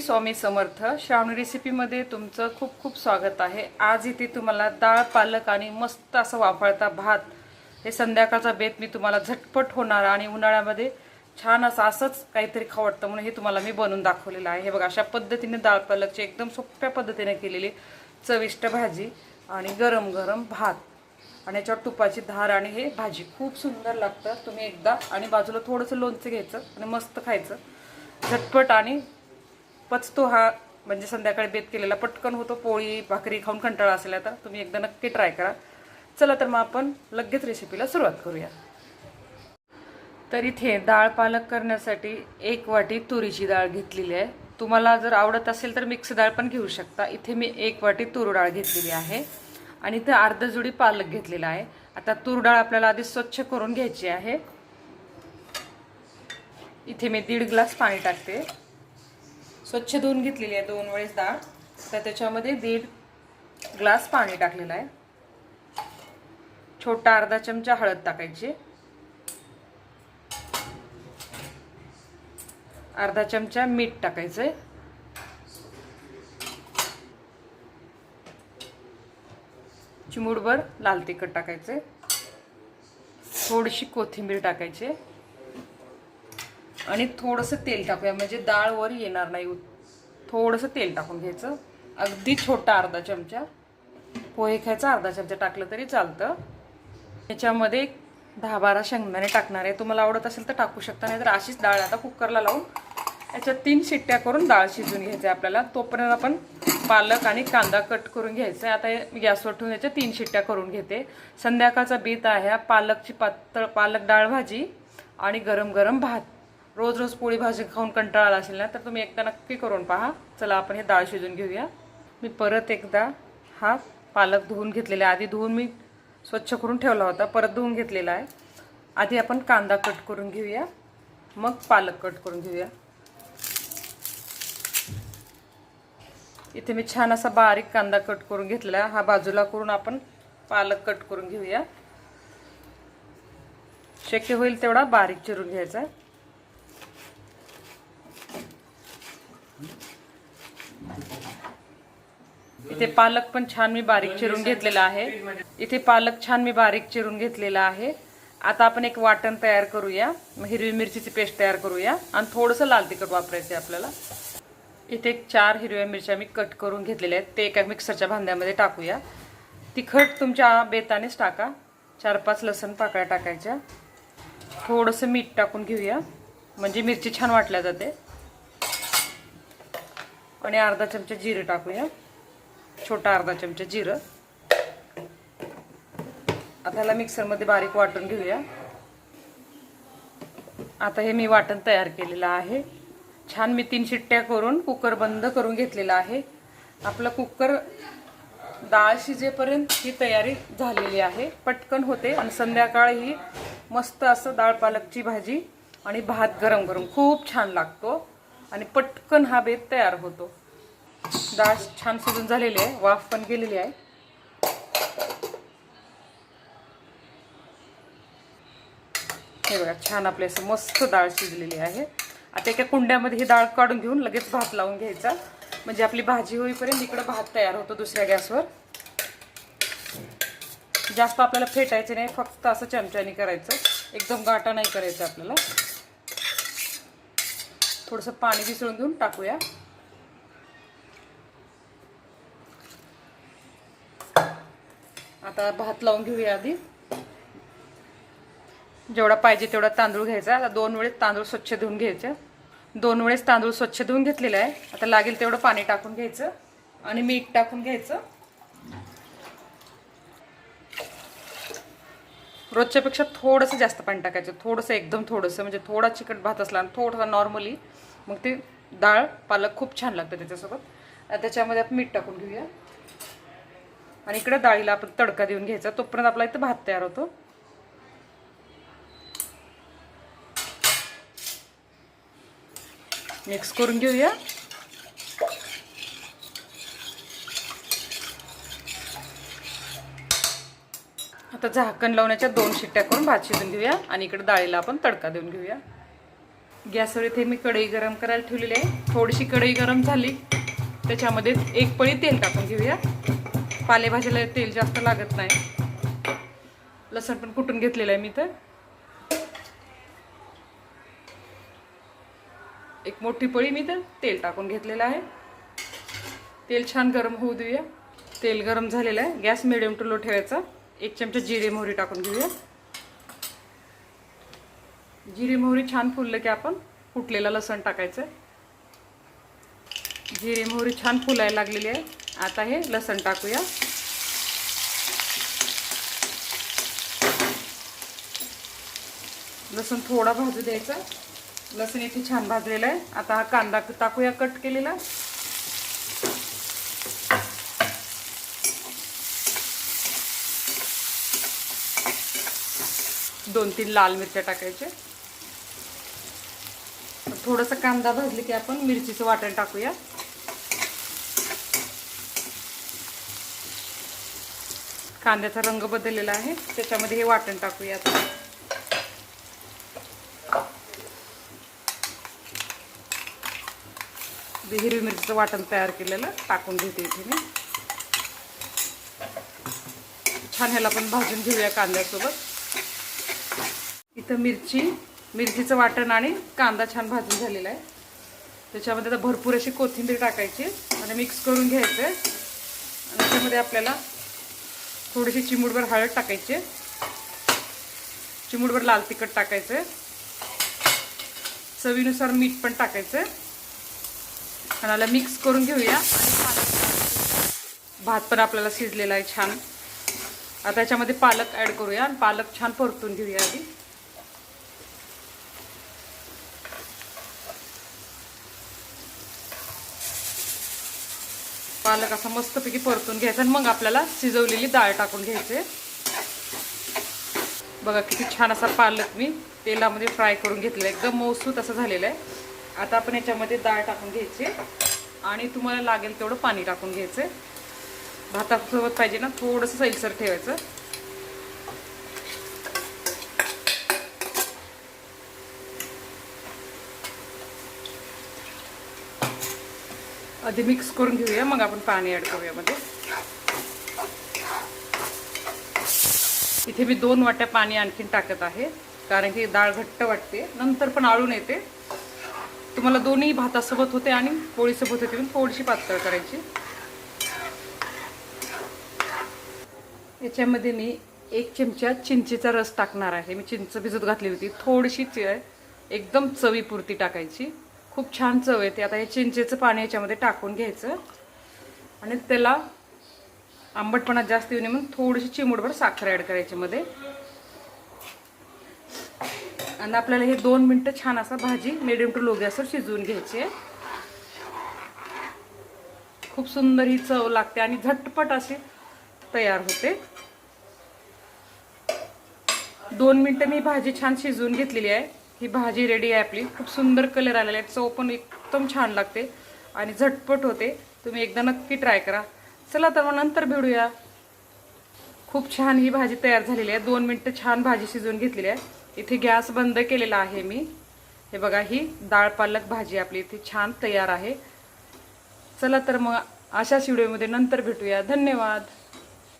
स्वामी समर्थ श्रावणी रेसिपीमध्ये तुमचं खूप खूप स्वागत आहे. आज इथे तुम्हाला डाळ पालक आणि मस्त असं वाफळता भात हे संध्याकाळचा बेत मी तुम्हाला झटपट होणार आणि उन्हाळ्यामध्ये छान असं असंच काहीतरी खावं म्हणून हे तुम्हाला मी बनवून दाखवलेलं आहे. हे बघा अशा पद्धतीने डाळ पालकची एकदम सोप्या पद्धतीने केलेली चविष्ट भाजी आणि गरम गरम भात. आणि याच्यावर तुपाची धार आणि हे भाजी खूप सुंदर लागतं. तुम्ही एकदा आणि बाजूला थोडंसं लोणचं घ्यायचं आणि मस्त खायचं. झटपट आणि पचतो हा म्हणजे संध्याकाळी बेत केलेला. पटकन होतो पोळी भाकरी खाऊन कंटाळा असेल तर तुम्ही एकदा नक्की ट्राय करा. चला तर मग आपण लगेच रेसिपीला सुरुवात करूया. तर इथे डाळ पालक करण्यासाठी एक वाटी तुरीची डाळ घेतलेली आहे. तुम्हाला जर आवडत असेल तर मिक्स डाळ पण घेऊ शकता. इथे मी एक वाटी तूर डाळ घेतलेली आहे. आणि इथं अर्ध जुडी पालक घेतलेला आहे. आता तूर डाळ आपल्याला आधी स्वच्छ करून घ्यायची आहे. इथे मी दीड ग्लास पाणी टाकते. स्वच्छ धुवून घेतलेली आहे दोन वेळेस डाळ. तर त्याच्यामध्ये दीड ग्लास पाणी टाकलेलं आहे. छोटा अर्धा चमचा हळद टाकायची. अर्धा चमचा मीठ टाकायचं चिमूडभर लाल तिखट टाकायचे थोडीशी कोथिंबीर टाकायची. आणि थोडंसं तेल टाकूया. म्हणजे डाळ वर येणार नाही. थोडंसं तेल टाकून घ्यायचं. अगदी छोटा अर्धा चमचा. पोहे खायचा अर्धा चमचा टाकलं तरी चालतं. याच्यामध्ये एक दहा बारा शेंगदाणे टाकणार आहे. तुम्हाला आवडत असेल तर टाकू शकता. नाही तर अशीच डाळ आता कुकरला लावून याच्यात तीन शिट्ट्या करून डाळ शिजून घ्यायचं आहे आपल्याला. तोपर्यंत आपण पालक आणि कांदा कट करून घ्यायचा आहे आता गॅसवर ठेवून याच्या तीन शिट्ट्या करून घेते. संध्याकाळचा बीत आहे. पालकची पातळ पालक डाळ भाजी आणि गरम गरम भात. रोज रोज पोळी भाजी खाऊन कंटाळा आला असेल ना तर तुम्ही एकदा नक्की करून पहा. चला आपण हे डाळ शिजून घेऊया. मी परत एकदा हा पालक धुवून घेतलेला आहे. आधी धुवून मी स्वच्छ करून ठेवला होता परत धुवून घेतलेला आहे. आधी आपण कांदा कट करून घेऊया. मग पालक कट करून घेऊया. इथे मी छान असा बारीक कांदा कट करून घेतलेला हा बाजूला करून आपण पालक कट करून घेऊया. शक्य होईल तेवढा बारीक चिरून घ्यायचा इथे पालक पण छान मी बारीक चिरून घेतलेला आहे. इथे पालक छान मी बारीक चिरून घेतलेला आहे. आता आपण एक वाटण तयार करूया. हिरवी मिरचीची पेस्ट तयार करूया. आणि थोडंसं लाल तिखट वापरायचं आपल्याला. इथे एक चार हिरव्या मिरच्या मी कट करून घेतलेल्या आहेत. ते एका मिक्सरच्या भांड्यामध्ये टाकूया. तिखट तुमच्या बेतानेच टाका. चार पाच लसण पाकळ्या टाकायच्या. थोडंसं मीठ टाकून घेऊया. म्हणजे मिरची छान वाटल्या जाते. आणि अर्धा चमचा जिरं टाकूया. छोटा अर्धा चमचा जिरं. आता ह्याला मिक्सरमध्ये बारीक वाटून घेऊया. आता हे मी वाटण तयार केलेलं आहे. छान मी तीन शिट्ट्या करून कुकर बंद करून घेतलेला आहे. आपलं कुकर डाळ शिजेपर्यंत ही तयारी झालेली आहे. पटकन होते आणि संध्याकाळ ही मस्त असं डाळ पालकची भाजी आणि भात गरम गरम खूप छान लागतो. आणि पटकन हा बेत तयार होतो. डाळ छान शिजून झालेली आहे वाफ पण गेलेली आहे. हे बघा छान आपली असं मस्त डाळ शिजलेली आहे. आता एका कुंड्यामध्ये ही डाळ काढून घेऊन लगेच भात लावून घ्यायचा. म्हणजे आपली भाजी होईपर्यंत इकडं भात तयार होतो दुसऱ्या गॅसवर. जास्त आपल्याला फेटायचं नाही फक्त असं चमच्याने करायचं. एकदम गाठा नाही करायचं आपल्याला. थोडंसं पाणी मिसळून घेऊन टाकूया. आता भात लावून घेऊया आधी. जेवढा पाहिजे तेवढा तांदूळ घ्यायचा. आता दोन वेळेस तांदूळ स्वच्छ धुवून घ्यायचे. दोन वेळेस तांदूळ स्वच्छ धुवून घेतलेला आहे. आता लागेल तेवढं पाणी टाकून घ्यायचं आणि मीठ टाकून घ्यायचं. रोजच्यापेक्षा थोडंसं जास्त पाणी टाकायचं. थोडंसं एकदम थोडंसं म्हणजे थोडा चिकट भात असला आणि थोडासा नॉर्मली मग ते डाळ पालक खूप छान लागतं त्याच्यासोबत. त्याच्यामध्ये आपण मीठ टाकून घेऊया. आणि इकडे डाळीला आपण तडका देऊन घ्यायचा तोपर्यंत आपला इथं भात तयार होतो. मिक्स करून घेऊया. फक्त झाकण लावण्याच्या दोन शिट्ट्या करून भात शिजून घेऊया आणि इकडे डाळीला आपण तडका देऊन घेऊया. गॅसवर इथे मी कढई गरम करायला ठेवलेली आहे. थोडीशी कढई गरम झाली त्याच्यामध्ये एक पळी तेल टाकून घेऊया. पालेभाजीला तेल जास्त लागत नाही. लसण पण कुटून घेतलेलं आहे मी तर. एक मोठी पळी मी तर तेल टाकून घेतलेलं आहे. तेल छान गरम होऊ देऊया. तेल गरम झालेलं आहे. गॅस मिडियम टू लो ठेवायचा. एक चमचा जिरे मोहरी टाकून घेऊया. जिरे मोहरी छान फुललं की आपण फुटलेलं लसण टाकायचं. जिरे मोहरी छान फुलायला लागलेली आहे. आता हे लसण टाकूया. लसूण थोडा भाजू द्यायचा. लसूण इथे छान भाजलेला आहे. आता हा कांदा टाकूया कट केलेला. दोन तीन लाल मिरच्या टाकायचे थोडंसं कांदा भाजले की आपण मिरचीचं वाटण टाकूया. कांद्याचा रंग बदललेला आहे त्याच्यामध्ये हे वाटण टाकूया आता. हिरवी मिरचीचं वाटण तयार केलेलं टाकून घेते इथे मी. छान ह्याला पण भाजून घेऊया कांद्यासोबत. इथं मिरची मिरचीचं वाटण आणि कांदा छान भाजून झालेला आहे. त्याच्यामध्ये आता भरपूर अशी कोथिंबीर टाकायची आणि मिक्स करून घ्यायचं आहे. आणि त्याच्यामध्ये आपल्याला थोडीशी चिमूडभर हळद टाकायची चिमूडभर लाल तिखट टाकायचं चवीनुसार मीठ पण टाकायचं आणि याला मिक्स करून घेऊया. भात पण आपल्याला शिजलेला आहे छान. आता याच्यामध्ये पालक ॲड करूया आणि पालक छान परतून घेऊया आधी. पालक असा मस्तपैकी परतून घ्यायचा आणि मग आपल्याला शिजवलेली डाळ टाकून घ्यायचे. बघा किती छान असा पालक मी तेलामध्ये फ्राय करून घेतलेला आहे. एकदम मौसूत असं झालेलं आहे. आता आपण याच्यामध्ये डाळ टाकून घ्यायची आणि तुम्हाला लागेल तेवढं पाणी टाकून घ्यायचं. भातासोबत पाहिजे ना थोडंसं सैलसर ठेवायचं. आधी मिक्स करून घेऊया मग आपण पाणी ॲड करूया मध्ये. इथे मी दोन वाट्या पाणी आणखीन टाकत आहे कारण की डाळ घट्ट वाटते. नंतर पण आळून येते. तुम्हाला दोन्ही भातासोबत होते आणि पोळीसोबत होते पण थोडीशी पातळ करायची. याच्यामध्ये मी एक चमचा चिंचेचा रस टाकणार आहे. मी चिंच भिजत घातली होती. थोडीशी आहे एकदम चवीपुरती टाकायची. खूप छान चव येते. आता हे चिंचेचं पाणी याच्यामध्ये टाकून घ्यायचं. आणि त्याला आंबटपणा जास्त येऊ नये म्हणून थोडीशी चिमूटभर साखर ॲड करायची मध्ये आणि आपल्याला हे दोन मिनटं छान असा भाजी मिडियम टू लो गॅसवर शिजवून घ्यायची आहे. खूप सुंदर ही चव लागते आणि झटपट अशी तयार होते. दोन मिनटं मी भाजी छान शिजवून घेतलेली आहे. ही भाजी रेडी आहे आपली. खूप सुंदर कलर आलेला आहे. चव पण एकदम छान लागते. आणि झटपट होते. तुम्ही एकदा नक्की ट्राय करा. चला तर मग नंतर भेटूया. खूप छान ही भाजी तयार झालेली आहे. दोन मिनटं छान भाजी शिजवून घेतलेली आहे. इथे गॅस बंद केलेला आहे मी. हे बघा ही डाळ पालक भाजी आपली इथे छान तयार आहे. चला तर मग अशाच व्हिडिओमध्ये नंतर भेटूया. धन्यवाद.